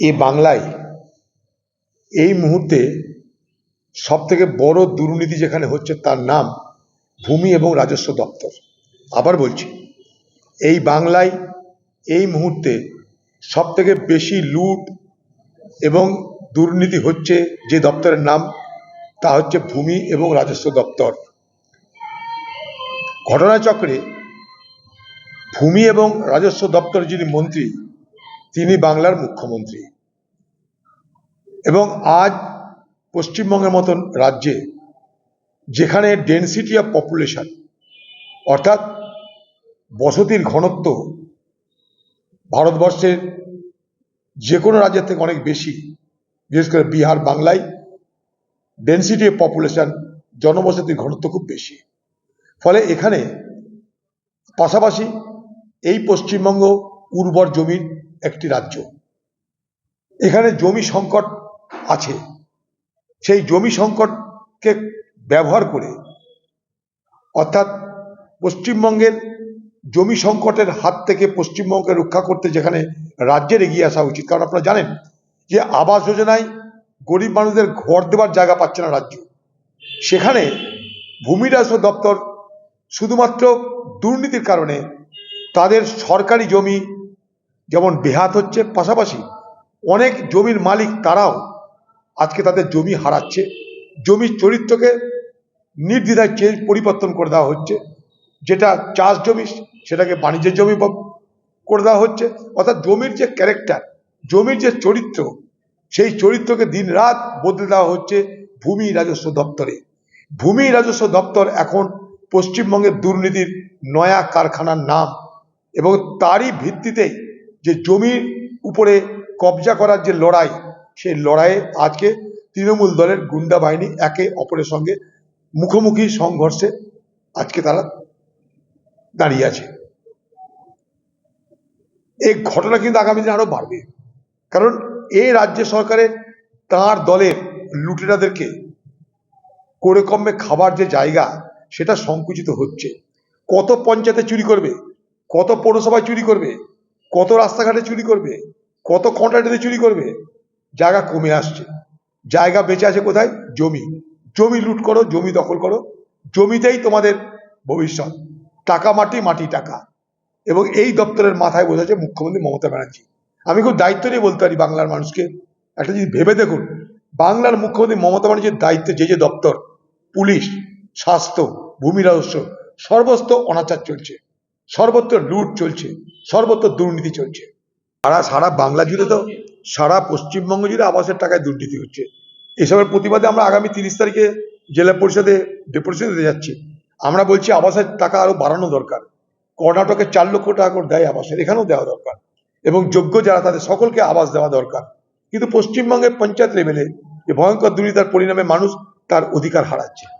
এ বাংলায় এই মুহূর্তে সব থেকে বড় দুর্নীতি যেখানে হচ্ছে তার নাম ভূমি এবং রাজস্ব দপ্তর। আবার বলছি, এই বাংলায় এই মুহূর্তে সব থেকে বেশি লুট এবং দুর্নীতি হচ্ছে যে দপ্তরের নাম, তা হচ্ছে ভূমি এবং রাজস্ব দপ্তর। ঘটনাচক্রে ভূমি এবং রাজস্ব দপ্তরের যিনি মন্ত্রী তিনি বাংলার মুখ্যমন্ত্রী। এবং আজ পশ্চিমবঙ্গের মতন রাজ্যে যেখানে ডেন্সিটি অফ পপুলেশন অর্থাৎ বসতির ঘনত্ব ভারতবর্ষের যে কোনো রাজ্যের থেকে অনেক বেশি, বিশেষ করে বিহার, বাংলায় ডেন্সিটি অফ পপুলেশন জনবসতির ঘনত্ব খুব বেশি। ফলে এখানে পাশাপাশি এই পশ্চিমবঙ্গ উর্বর জমির একটি রাজ্য। এখানে জমি সংকট আছে। সেই জমি সংকটকে ব্যবহার করে, অর্থাৎ পশ্চিমবঙ্গের জমি সংকটের হাত থেকে পশ্চিমবঙ্গকে রক্ষা করতে যেখানে রাজ্যের এগিয়ে আসা উচিত। কারণ আপনারা জানেন যে আবাস যোজনায় গরিব মানুষদের ঘর দেওয়ার জায়গা পাচ্ছে না রাজ্য। সেখানে ভূমি রাজস্ব দপ্তর শুধুমাত্র দুর্নীতির কারণে তাদের সরকারি জমি যেমন বেহাত হচ্ছে পাশাপাশি অনেক জমির মালিক তারাও আজকে তাদের জমি হারাচ্ছে। জমির চরিত্রকে নির্দ্বিধায় চেঞ্জ পরিবর্তন করে দেওয়া হচ্ছে। যেটা চাষ জমি, সেটাকে বাণিজ্যের জমি করে দেওয়া হচ্ছে। অর্থাৎ জমির যে ক্যারেক্টার জমির যে চরিত্র, সেই চরিত্রকে দিন রাত বদলে দেওয়া হচ্ছে ভূমি রাজস্ব দপ্তরে। ভূমি রাজস্ব দপ্তর এখন পশ্চিমবঙ্গের দুর্নীতির নয়া কারখানার নাম এবং তারই ভিত্তিতে যে জমির উপরে কবজা করার যে লড়াই, সেই লড়াইয়ে আজকে তৃণমূল দলের গুন্ডা বাহিনী একে অপরের সঙ্গে মুখোমুখি সংঘর্ষে আজকে তারা দাঁড়িয়ে আছে। এই ঘটনা কিন্তু আগামী দিনে আরও বাড়বে। কারণ এই রাজ্য সরকারের তার দলের লুটেরাদেরকে করে কমে খাবার যে জায়গা, সেটা সংকুচিত হচ্ছে। কত পঞ্চায়েতে চুরি করবে, কত পৌরসভায় চুরি করবে কত রাস্তাঘাটে চুরি করবে, কত কন্ট্রাক্টে চুরি করবে, জায়গা কমে আসছে। জায়গা বেঁচে আছে কোথায়? জমি। জমি লুট করো, জমি দখল করো। জমিতেই তোমাদের ভবিষ্যৎ। টাকা মাটি মাটি টাকা। এবং এই দপ্তরের মাথায় বোঝাচ্ছে মুখ্যমন্ত্রী মমতা ব্যানার্জি। আমি খুব দায়িত্ব নিয়ে বলতে পারি বাংলার মানুষকে। একটা জিনিস ভেবে দেখুন, বাংলার মুখ্যমন্ত্রী মমতা ব্যানার্জির দায়িত্বে যে যে দপ্তর, পুলিশ, স্বাস্থ্য, ভূমি রাজস্ব সর্বস্ত অনাচার চলছে। সর্বত্র লুট চলছে, সর্বত্র দুর্নীতি চলছে। সারা সারা বাংলা জুড়ে তো, সারা পশ্চিমবঙ্গ জুড়ে আবাসের টাকায় দুর্নীতি হচ্ছে। এসবের প্রতিবাদে আমরা আগামী তিরিশ তারিখে জেলা পরিষদে ডেপুটেশন দিতে যাচ্ছি। আমরা বলছি আবাসের টাকা আরও বাড়ানো দরকার। কর্ণাটকে চার লক্ষ টাকা করে দেয় আবাসের, এখানেও দেওয়া দরকার। এবং যোগ্য যারা, তাদের সকলকে আবাস দেওয়া দরকার। কিন্তু পশ্চিমবঙ্গের পঞ্চায়েত লেভেলে যে ভয়ঙ্কর দুর্নীতার পরিণামে মানুষ তার অধিকার হারাচ্ছে।